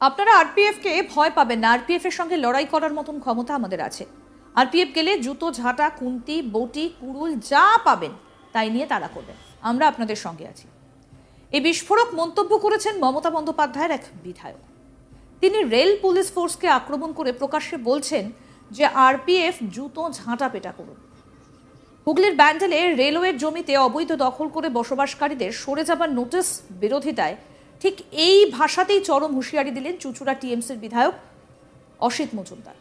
আপনারা আরপিএফ কে ভয় পাবেন না। আরপিএফ এর সঙ্গে লড়াই করার মতন ক্ষমতা আমাদের আছে। আরপিএফ গেলে জুতো, ঝাঁটা, কুন্তি, বটি, কুড়ুল যা পাবেন, তাই নিয়ে তাড়া করবেন। আমরা আপনাদের সঙ্গে আছি। এই বিস্ফোরক মন্তব্য করেছেন মমতা বন্দ্যোপাধ্যায়ের এক বিধায়ক। তিনি রেল পুলিশ ফোর্সকে আক্রমণ করে প্রকাশ্যে বলছেন যে আরপিএফ জুতো, ঝাঁটা পেটা করুন। হুগলির ব্যান্ডেলে রেলওয়ের জমিতে অবৈধ দখল করে বসবাসকারীদের সরে যাবার নোটিশ বিরোধিতায় ঠিক এই ভাষাতেই চরম হুঁশিয়ারি দিলেন চুচুড়া টিএমসির বিধায়ক অসিত মজুমদার।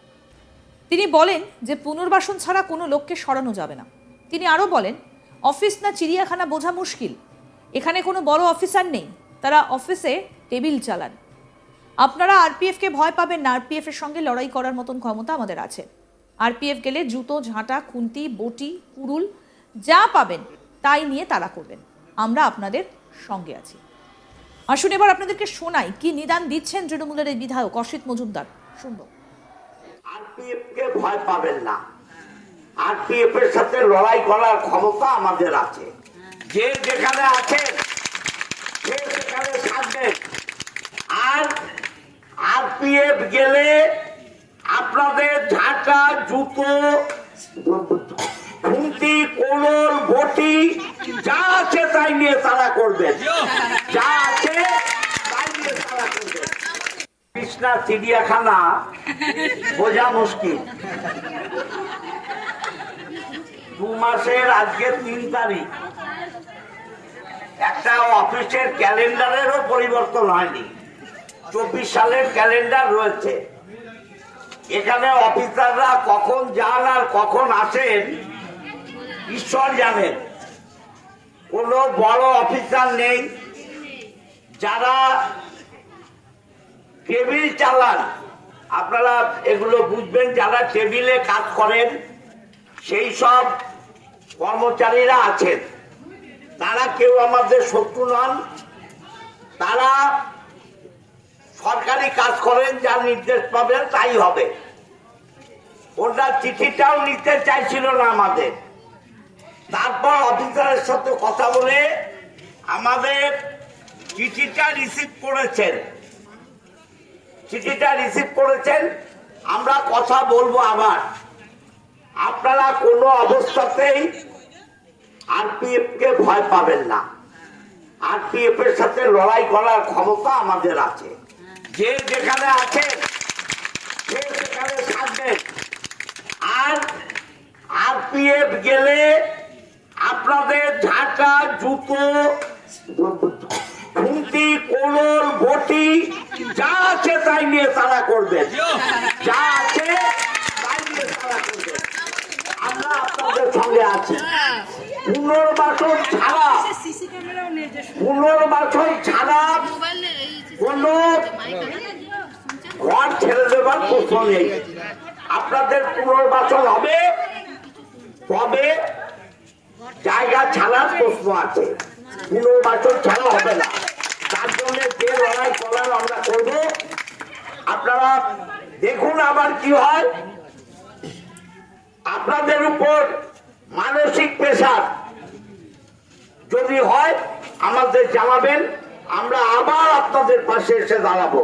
তিনি বলেন যে পুনর্বাসন ছাড়া কোনো লোককে সরানো যাবে না। তিনি আরও বলেন, অফিস না চিড়িয়াখানা বোঝা মুশকিল। এখানে কোনো বড় অফিসার নেই। তারা অফিসে টেবিল চালান। আপনারা আরপিএফকে ভয় পাবেন না। আরপিএফ এর সঙ্গে লড়াই করার মতন ক্ষমতা আমাদের আছে। আরপিএফ গেলে জুতো, ঝাঁটা, খুন্তি, বটি, কুড়ুল যা পাবেন তাই নিয়ে তারা করবেন। আমরা আপনাদের সঙ্গে আছি। আসুন এবার আপনাদেরকে শোনাই কি নিদান দিচ্ছেন তৃণমূলের এই বিধায়ক অসিত মজুমদার। শুনব। আরপিএফ কে ভয় পাবেন না। আরপিএফ এর সাথে লড়াই করার ক্ষমতা আমাদের আছে। যে যেখানে আছে সে সেখানে থাকবেন। আর আরপিএফ গেলে আপনাদের ঝাঁটা, জুতো, খুন্তি, কোলল, বটি যা আছে তাই নিয়ে তারা করবেন যা আছে কৃষ্ণা চিড়িয়াখানা বোঝা মুশকিল। দু মাসের আজকে তিন তারিখ। একটা অফিসের ক্যালেন্ডারেরও পরিবর্তন হয়নি। চব্বিশ সালের ক্যালেন্ডার রয়েছে। এখানে অফিসাররা কখন যান আর কখন আসেন, ঈশ্বর জানেন। কোনো বড় অফিসার নেই যারা টেবিল চালান। আপনারা এগুলো বুঝবেন, যারা টেবিলে কাজ করেন, সেই সব কর্মচারীরা আছেন। তারা কেউ আমাদের শত্রু নন। তারা সরকারি কাজ করেন, যা নির্দেশ পাবেন, তাই হবে। ওনার চিঠিটাও নিতে চাইছিল না আমাদের। তারপর অফিসারের সাথে কথা বলে আমাদের চিঠিটা রিসিভ করেছেন। চিঠিটা রিসিভ করেছেন। আমরা কথা বলব আবার। আপনারা কোনো অবস্থাতেই আরপিএফ কে ভয় পাবেন না। আরপিএফ এর সাথে লড়াই করার ক্ষমতা আমাদের আছে। যে যেখানে আছে সে সেখানে থাকবেন আর আরপিএফ গেলে আপনাদের ঝাঁটা জুতো খুন্তি কোলল বটি যা আছে তাই নিয়ে তারা করবেন যা আছে তাই নিয়ে তারা করবেন আমরা আপনাদের আছি। পুনর্বাসন ছাড়া ঘর ছেড়ে দেবার আপনাদের পুনর্বাসন হবে তবে জায়গা ছাড়ার প্রশ্ন আছে। পুনর্বাসন ছাড়া হবে না। তার জন্য যে লড়াই করার আমরা করব, আপনারা দেখুন আবার কি হয়। আপনাদের উপর মানসিক প্রেশার যদি হয়, আমাদের জানাবেন। আমরা আবার আপনাদের পাশে এসে দাঁড়াবো।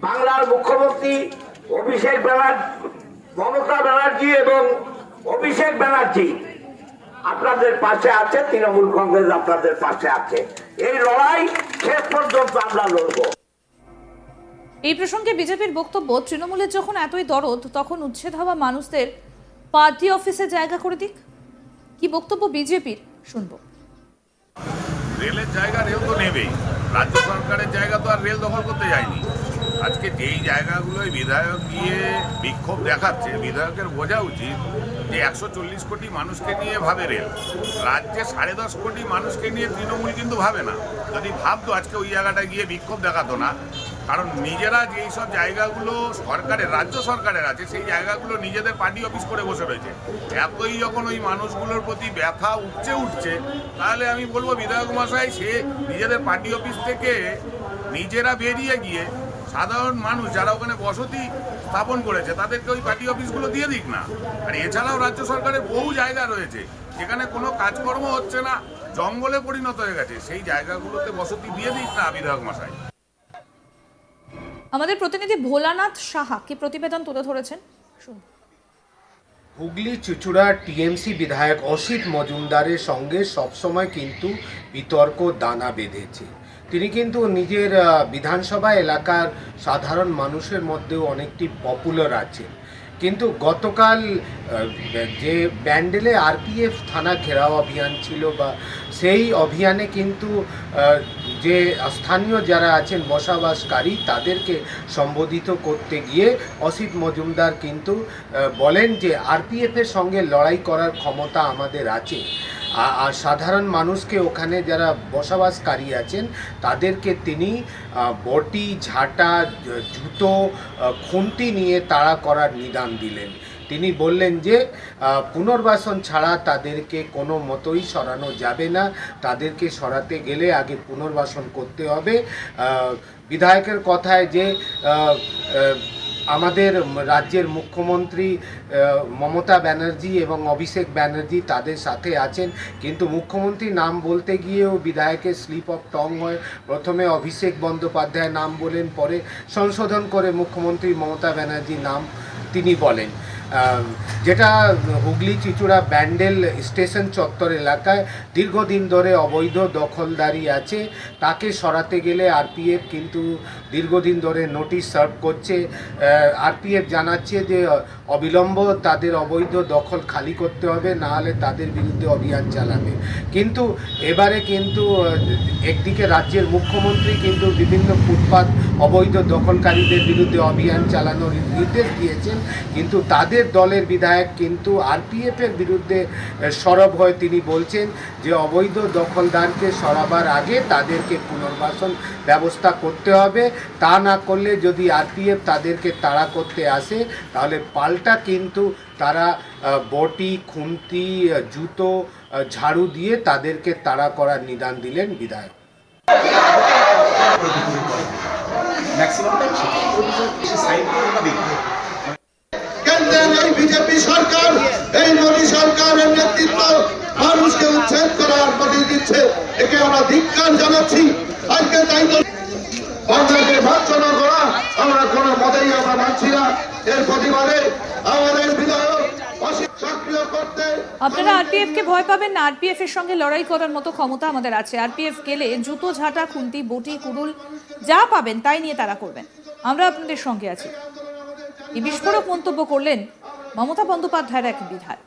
বাংলার মুখ্যমন্ত্রী অভিষেক ব্যানার্জি, মমতা ব্যানার্জি এবং অভিষেক ব্যানার্জি আপনাদের পাশে আছে তৃণমূল কংগ্রেস আপনাদের পাশে আছে। এই লড়াই শেষ পর্যন্ত আমরা লড়বো। এই প্রসঙ্গে বিজেপির বক্তব্য তৃণমূলের যখন এতই দরদ তখন উচ্ছেদ হওয়া মানুষদের পার্টি অফিসে জায়গা করে দিক। কি বক্তব্য বিজেপির? শুনব। রেলের জায়গা রেল তো নেবেই। রাজ্য সরকারের জায়গা তো আর রেল দখল করতে যায়নি। আজকে যেই জায়গাগুলোয় বিধায়ক গিয়ে বিক্ষোভ দেখাচ্ছে, বিধায়কের বোঝা উচিত যে একশো চল্লিশ কোটি মানুষকে নিয়ে ভাবে রেল। রাজ্যে সাড়ে দশ কোটি মানুষকে নিয়ে তৃণমূল কিন্তু ভাবে না। যদি ভাবতো আজকে ওই জায়গাটায় গিয়ে বিক্ষোভ দেখাতো না, কারণ নিজেরা যেই সব জায়গাগুলো সরকারের, রাজ্য সরকারের আছে, সেই জায়গাগুলো নিজেদের পার্টি অফিস করে বসে রয়েছে। এতই যখন ওই মানুষগুলোর প্রতি ব্যথা উঠছে উঠছে, তাহলে আমি বলব বিধায়ক মশাই সে নিজেদের পার্টি অফিস থেকে নিজেরা বেরিয়ে গিয়ে সাধারণ মানুষ যারা ওখানে বসতি স্থাপন করেছে তাদেরকে ওই পার্টি অফিসগুলো দিয়ে দিক না। আর এছাড়াও রাজ্য সরকারের বহু জায়গা রয়েছে যেখানে কোনো কাজকর্ম হচ্ছে না জঙ্গলে পরিণত হয়ে গেছে। সেই জায়গাগুলোতে বসতি দিয়ে দিক না বিধায়ক মশাই। আমাদের প্রতিনিধি ভোলানাথ সাহা কি প্রতিবেদন তুলে ধরেছেন? শুনুন। হুগলি চুচুড়া টিএমসি বিধায়ক অসিত মজুমদারের সঙ্গে সবসময় কিন্তু বিতর্ক দানা বেঁধেছে। তিনি কিন্তু নিজের বিধানসভা এলাকার সাধারণ মানুষের মধ্যেও অনেকটি পপুলার আছেন। কিন্তু গতকাল যে ব্যান্ডেলে আরপিএফ থানা ঘেরাও অভিযান ছিল বা সেই অভিযানে কিন্তু যে স্থানীয় যারা আছেন বসবাসকারী, তাদেরকে সম্বোধিত করতে গিয়ে অসিত মজুমদার কিন্তু বলেন যে আরপিএফের সঙ্গে লড়াই করার ক্ষমতা আমাদের আছে। আর সাধারণ মানুষকে ওখানে যারা বসবাসকারী আছেন, তাদেরকে তিনি বটি, ঝাঁটা জুতো খুন্তি নিয়ে তাড়া করার নিদান দিলেন। তিনি বললেন যে পুনর্বাসন ছাড়া তাদেরকে কোনো মতোই সরানো যাবে না। তাদেরকে সরাতে গেলে আগে পুনর্বাসন করতে হবে। বিধায়কের কথায় যে আমাদের রাজ্যের মুখ্যমন্ত্রী মমতা ব্যানার্জি এবং অভিষেক ব্যানার্জি তাদের সাথে আছেন। কিন্তু মুখ্যমন্ত্রী নাম বলতে গিয়েও বিধায়কের স্লিপ অফ টং হয়। প্রথমে অভিষেক বন্দ্যোপাধ্যায় নাম বলেন, পরে সংশোধন করে মুখ্যমন্ত্রী মমতা ব্যানার্জি নাম তিনি বলেন। যেটা হুগলি চিচুড়া ব্যান্ডেল স্টেশন চত্বর এলাকায় দীর্ঘদিন ধরে অবৈধ দখলদারি আছে, তাকে সরাতে গেলে আরপিএফ কিন্তু দীর্ঘদিন ধরে নোটিশ সার্ভ করছে। আরপিএফ জানাচ্ছে যে অবিলম্ব তাদের অবৈধ দখল খালি করতে হবে, না হলে তাদের বিরুদ্ধে অভিযান চালাবে। কিন্তু এবারে কিন্তু একদিকে রাজ্যের মুখ্যমন্ত্রী কিন্তু বিভিন্ন ফুটপাত অবৈধ দখলকারীদের বিরুদ্ধে অভিযান চালানোর নির্দেশ দিয়েছেন, কিন্তু তাদের দলের বিধায়ক কিন্তু আরপিএফের বিরুদ্ধে সরব হয়ে তিনি বলছেন যে অবৈধ দখলদারকে সরাবার আগে তাদেরকে পুনর্বাসন ব্যবস্থা করতে হবে। তা না করলে যদি আরপিএফ তাদেরকে তাড়া করতে আসে, তাহলে পাল্টা কিন্তু তারা বটি, খুন্তি জুতো ঝাড়ু দিয়ে তাদেরকে তাড়া করার নিদান দিলেন বিধায়ক। বিজেপি সরকার, এই মোদী সরকারের নেতৃত্ব মানুষকে উচ্ছেদ করার প্রতি দিচ্ছে একে আমরা ধিক্কার জানাচ্ছি। আজকে তাই বাংলাকে ভাবছনা করা, আমরা কোনো মতেই আমরা মানছি না। এর প্রতিবাদে আমাদের বিধায়ক আপনারা আরপিএফ কে ভয় পাবেন না। আরপিএফ এর সঙ্গে লড়াই করার মতো ক্ষমতা আমাদের আছে। আরপিএফ গেলে জুতো, ঝাঁটা, খুন্তি, বটি, কুড়ুল যা পাবেন তাই নিয়ে তারা করবেন। আমরা আপনাদের সঙ্গে আছি। এই বিস্ফোরক মন্তব্য করলেন মমতা বন্দ্যোপাধ্যায়ের এক বিধায়ক।